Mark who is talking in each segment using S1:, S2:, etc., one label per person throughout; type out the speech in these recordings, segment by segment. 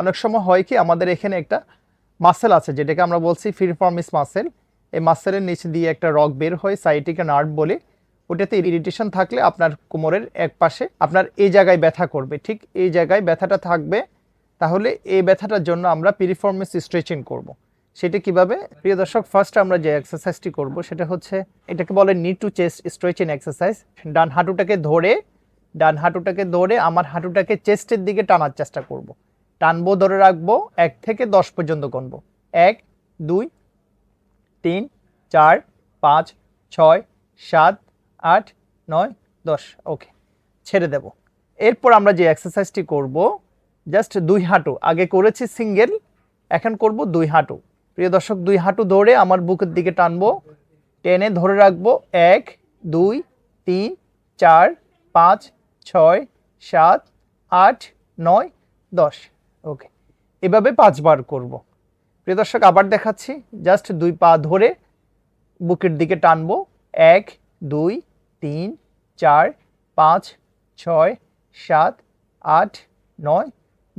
S1: অনেক সময় হয় কি আমাদের এখানে একটা মাসেল আছে যেটাকে আমরা বলছি ফিরফর্মিস মাসেল এই মাসেলের নিচ দিয়ে একটা রক বের হয় সাইটিকে নার্ভ বলে ওটাতে ইরিটেশন থাকলে আপনার কোমরের এক পাশে আপনার এই জায়গায় ব্যথা করবে ঠিক এই জায়গায় ব্যথাটা থাকবে তাহলে এই ব্যথাটার জন্য আমরা পিরিফর্মিস স্ট্রেচিং করব। সেটা কিভাবে প্রিয় দর্শক ফার্স্ট আমরা যে এক্সারসাইজটি করব সেটা হচ্ছে এটাকে বলে knee to chest stretching exercise ডান হাঁটুটাকে ধরে ডান হাঁটুটাকে ধরে আমার হাঁটুটাকে চেস্টের দিকে টানার চেষ্টা করব। টানবো ধরে রাখবো এক থেকে দশ পর্যন্ত গণব এক দুই তিন চার পাঁচ ছয় সাত আট নয় দশ ওকে ছেড়ে দেব এরপর আমরা যে এক্সারসাইজটি করব জাস্ট দুই হাঁটু আগে করেছি সিঙ্গেল এখন করব দুই হাঁটু প্রিয় দর্শক দুই হাঁটু ধরে আমার বুকের দিকে টানবো টেনে ধরে রাখবো এক দুই তিন চার পাঁচ ছয় সাত আট নয় দশ ওকে এভাবে পাঁচবার করব। প্রিয় দর্শক আবার দেখাচ্ছি জাস্ট দুই পা ধরে বুকের দিকে টানবো এক দুই তিন চার পাঁচ ছয় সাত আট নয়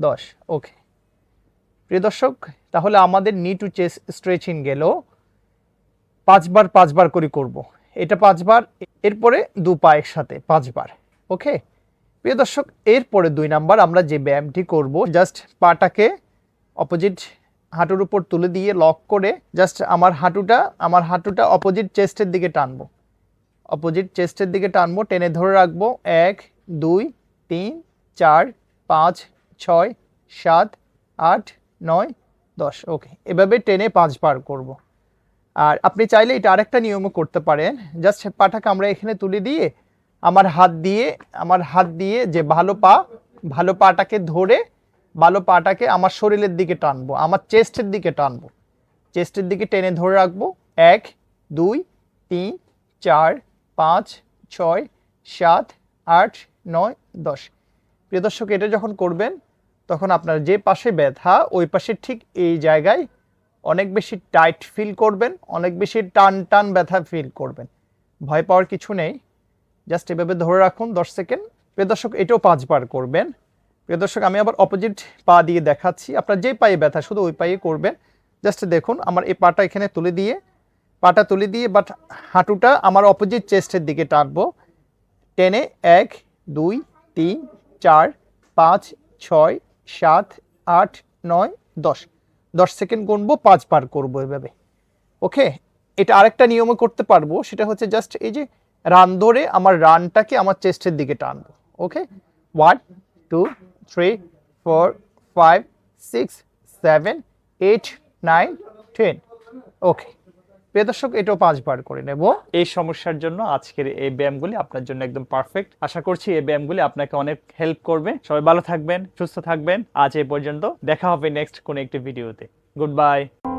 S1: দশ ওকে প্রিয় দর্শক তাহলে আমাদের নি টু চেস স্ট্রেচিং গেল পাঁচবার পাঁচবার করে করব। এটা পাঁচবার এরপরে দু পায়ের সাথে পাঁচবার ওকে প্রিয় দর্শক এরপরে দুই নাম্বার আমরা যে ব্যায়ামটি করব জাস্ট পাটাকে অপোজিট হাঁটুর উপর তুলে দিয়ে লক করে জাস্ট আমার হাঁটুটা আমার হাঁটুটা অপোজিট চেস্টের দিকে টানব অপোজিট চেস্টের দিকে টানব টেনে ধরে রাখবো এক দুই তিন চার পাঁচ ছয় সাত আট নয় দশ ওকে এভাবে টেনে পাঁচ বার করব। আর আপনি চাইলে এটা আরেকটা নিয়মও করতে পারেন জাস্ট পাটাকে আমরা এখানে তুলে দিয়ে আমার হাত দিয়ে আমার হাত দিয়ে যে ভালো পা ভালো পাটাকে ধরে ভালো পাটাকে আমার শরীরের দিকে টানবো আমার চেস্টের দিকে টানবো চেস্টের দিকে টেনে ধরে রাখবো এক দুই তিন চার পাঁচ ছয় সাত আট নয় দশ প্রিয় দর্শক এটা যখন করবেন তখন আপনার যে পাশে ব্যথা ওই পাশে ঠিক এই জায়গায় অনেক বেশি টাইট ফিল করবেন অনেক বেশি টান টান ব্যথা ফিল করবেন ভয় পাওয়ার কিছু নেই জাস্ট এভাবে ধরে রাখুন দশ সেকেন্ড প্রিয় দর্শক এটাও পাঁচবার করবেন প্রিয় দর্শক আমি আবার অপোজিট পা দিয়ে দেখাচ্ছি আপনার যে পায়ে ব্যথা শুধু ওই পায়ে করবেন জাস্ট দেখুন আমার এই পাটা এখানে তুলে দিয়ে পাটা তুলে দিয়ে বাট হাঁটুটা আমার অপোজিট চেস্টের দিকে টানব টেনে এক দুই তিন চার পাঁচ ছয় সাত আট নয় দশ দশ সেকেন্ড গুনবো পাঁচ বার করবো এভাবে ওকে এটা আরেকটা নিয়মে করতে পারবো সেটা হচ্ছে জাস্ট এই যে রান ধরে আমার রানটাকে আমার চেস্টের দিকে টানবো okay one two three four five six seven eight nine ten okay প্রিয় দর্শক এটাও পাঁচবার করে নেব এই সমস্যার জন্য আজকের এই ব্যায়ামগুলি আপনার জন্য একদম পারফেক্ট আশা করছি এই ব্যায়ামগুলি আপনাকে অনেক হেল্প করবে সবাই ভালো থাকবেন সুস্থ থাকবেন আজ এ পর্যন্ত দেখা হবে নেক্সট কোনো একটি ভিডিওতে গুড বাই